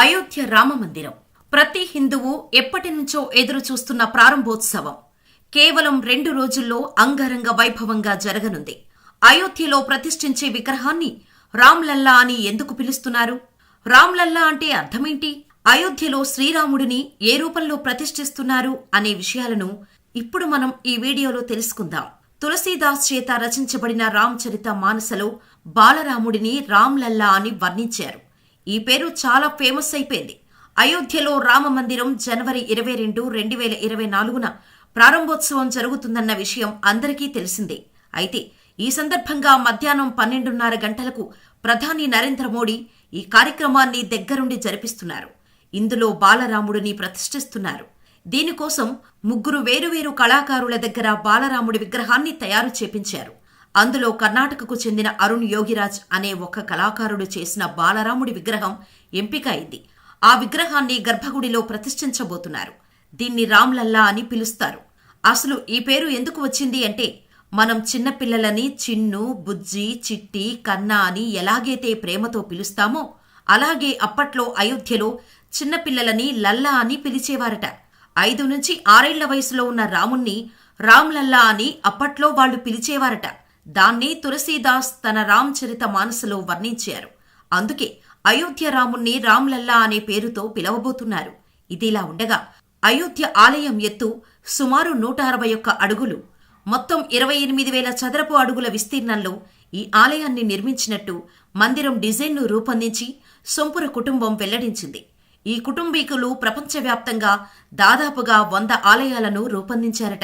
అయోధ్య రామ మందిరం. ప్రతి హిందువు ఎప్పటి నుంచో ఎదురు చూస్తున్న ప్రారంభోత్సవం. కేవలం రెండు రోజుల్లో అంగరంగ వైభవంగా జరగనుంది. అయోధ్యలో ప్రతిష్ఠించే విగ్రహాన్ని రామ్లల్లా అని ఎందుకు పిలుస్తున్నారు? రామ్లల్లా అంటే అర్థమేంటి? అయోధ్యలో శ్రీరాముడిని ఏ రూపంలో ప్రతిష్ఠిస్తున్నారు అనే విషయాలను ఇప్పుడు మనం ఈ వీడియోలో తెలుసుకుందాం. తులసీదాస్ చేత రచించబడిన రామచరిత మానసలో బాలరాముడిని రామ్లల్లా అని వర్ణించారు. ఈ పేరు చాలా ఫేమస్ అయిపోయింది. అయోధ్యలో రామ మందిరం జనవరి ఇరవై రెండు రెండు వేల ఇరవై నాలుగున ప్రారంభోత్సవం జరుగుతుందన్న విషయం అందరికీ తెలిసిందే. అయితే ఈ సందర్భంగా మధ్యాహ్నం పన్నెండున్నర గంటలకు ప్రధాని నరేంద్ర మోడీ ఈ కార్యక్రమాన్ని దగ్గరుండి జరిపిస్తున్నారు. ఇందులో బాలరాముడిని ప్రతిష్ఠిస్తున్నారు. దీనికోసం ముగ్గురు వేరువేరు కళాకారుల దగ్గర బాలరాముడి విగ్రహాన్ని తయారు చేపించారు. అందులో కర్ణాటకకు చెందిన అరుణ్ యోగిరాజ్ అనే ఒక కళాకారుడు చేసిన బాలరాముడి విగ్రహం ఎంపిక అయింది ఆ విగ్రహాన్ని గర్భగుడిలో ప్రతిష్ఠించబోతున్నారు. దీన్ని రామ్లల్లా అని పిలుస్తారు. అసలు ఈ పేరు ఎందుకు వచ్చింది అంటే మనం చిన్నపిల్లలని చిన్ను బుజ్జి చిట్టి కన్నా అని ఎలాగైతే ప్రేమతో పిలుస్తామో అలాగే అప్పట్లో అయోధ్యలో చిన్నపిల్లలని లల్లా అని పిలిచేవారట. ఐదు నుంచి ఆరేళ్ళ వయసులో ఉన్న రాముణ్ణి రామ్లల్లా అని అప్పట్లో వాళ్ళు పిలిచేవారట. దాన్ని తులసీదాస్ తన రామచరిత మానసులో వర్ణించారు. అందుకే అయోధ్య రాముణ్ణి రామ్లల్లా అనే పేరుతో పిలవబోతున్నారు. ఇదిలా ఉండగా అయోధ్య ఆలయం ఎత్తు సుమారు నూట అరవై ఒక్క అడుగులు. మొత్తం ఇరవై ఎనిమిది వేల చదరపు అడుగుల విస్తీర్ణంలో ఈ ఆలయాన్ని నిర్మించినట్టు మందిరం డిజైన్ను రూపొందించి సొంపుర కుటుంబం వెల్లడించింది. ఈ కుటుంబీకులు ప్రపంచవ్యాప్తంగా దాదాపుగా వంద ఆలయాలను రూపొందించారట.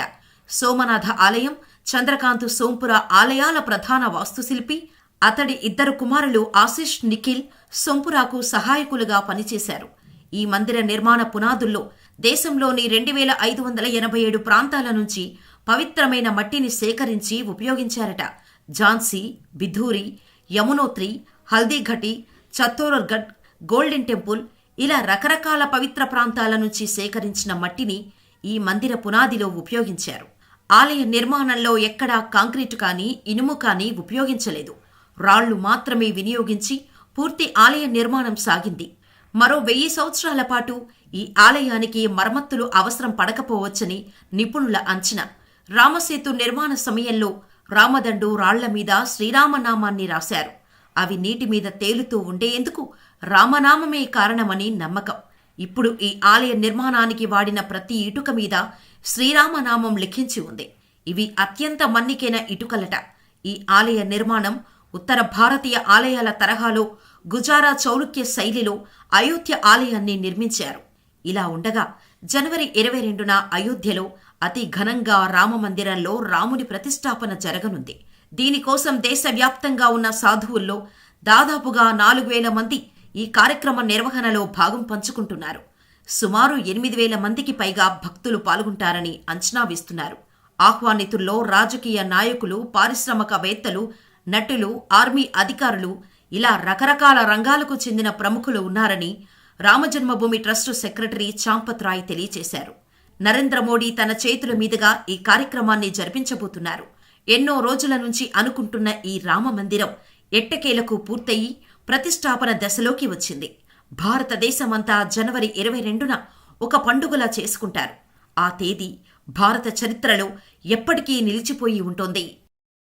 సోమనాథ ఆలయం చంద్రకాంత్ సోంపుర ఆలయాల ప్రధాన వాస్తుశిల్పి అతడి ఇద్దరు కుమారులు ఆశిష్ నిఖిల్ సొంపురాకు సహాయకులుగా పనిచేశారు. ఈ మందిర నిర్మాణ పునాదుల్లో దేశంలోని రెండు వేల ఐదు వందల ఎనభై ఏడు ప్రాంతాల నుంచి పవిత్రమైన మట్టిని సేకరించి ఉపయోగించారట. ఝాన్సీ బిధూరి యమునోత్రి హల్దీఘటి చత్తోరగఢ్ గోల్డెన్ టెంపుల్ ఇలా రకరకాల పవిత్ర ప్రాంతాల నుంచి సేకరించిన మట్టిని ఈ మందిర పునాదిలో ఉపయోగించారు. ఆలయ నిర్మాణంలో ఎక్కడా కాంక్రీటు కానీ ఇనుము కానీ ఉపయోగించలేదు. రాళ్ళు మాత్రమే వినియోగించి పూర్తి ఆలయ నిర్మాణం సాగింది. మరో వెయ్యి సంవత్సరాల పాటు ఈ ఆలయానికి మరమ్మత్తులు అవసరం పడకపోవచ్చని నిపుణుల అంచనా. రామసేతు నిర్మాణ సమయంలో రామదండు రాళ్ళ మీద శ్రీరామనామాన్ని రాశారు. అవి నీటి మీద తేలుతూ ఉండేందుకు రామనామమే కారణమని నమ్మకం. ఇప్పుడు ఈ ఆలయ నిర్మాణానికి వాడిన ప్రతి ఇటుక మీద శ్రీరామనామం లిఖించి ఉంది. ఇవి అత్యంత మన్నికైన ఇటుకలట. ఈ ఆలయ నిర్మాణం ఉత్తర భారతీయ ఆలయాల తరహాలో గుజారా చౌలుక్య శైలిలో అయోధ్య ఆలయాన్ని నిర్మించారు. ఇలా ఉండగా జనవరి ఇరవై రెండున అయోధ్యలో అతి ఘనంగా రామ మందిరంలో రాముని ప్రతిష్టాపన జరగనుంది. దీనికోసం దేశవ్యాప్తంగా ఉన్న సాధువుల్లో దాదాపుగా నాలుగు వేల మంది ఈ కార్యక్రమ నిర్వహణలో భాగం పంచుకుంటున్నారు. సుమారు ఎనిమిది వేల మందికి పైగా భక్తులు పాల్గొంటారని అంచనా వేస్తున్నారు. ఆహ్వానితుల్లో రాజకీయ నాయకులు పారిశ్రామికవేత్తలు నటులు ఆర్మీ అధికారులు ఇలా రకరకాల రంగాలకు చెందిన ప్రముఖులు ఉన్నారని రామజన్మభూమి ట్రస్టు సెక్రటరీ చాంపత్ రాయ్ తెలియజేశారు. నరేంద్ర మోడీ తన చేతుల మీదుగా ఈ కార్యక్రమాన్ని జరిపించబోతున్నారు. ఎన్నో రోజుల నుంచి అనుకుంటున్న ఈ రామ మందిరం ఎట్టకేలకు పూర్తయి ప్రతిష్టాపన దశలోకి వచ్చింది. భారతదేశమంతా జనవరి ఇరవై రెండున ఒక పండుగలా చేసుకుంటారు. ఆ తేదీ భారత చరిత్రలో ఎప్పటికీ నిలిచిపోయి ఉంటోంది.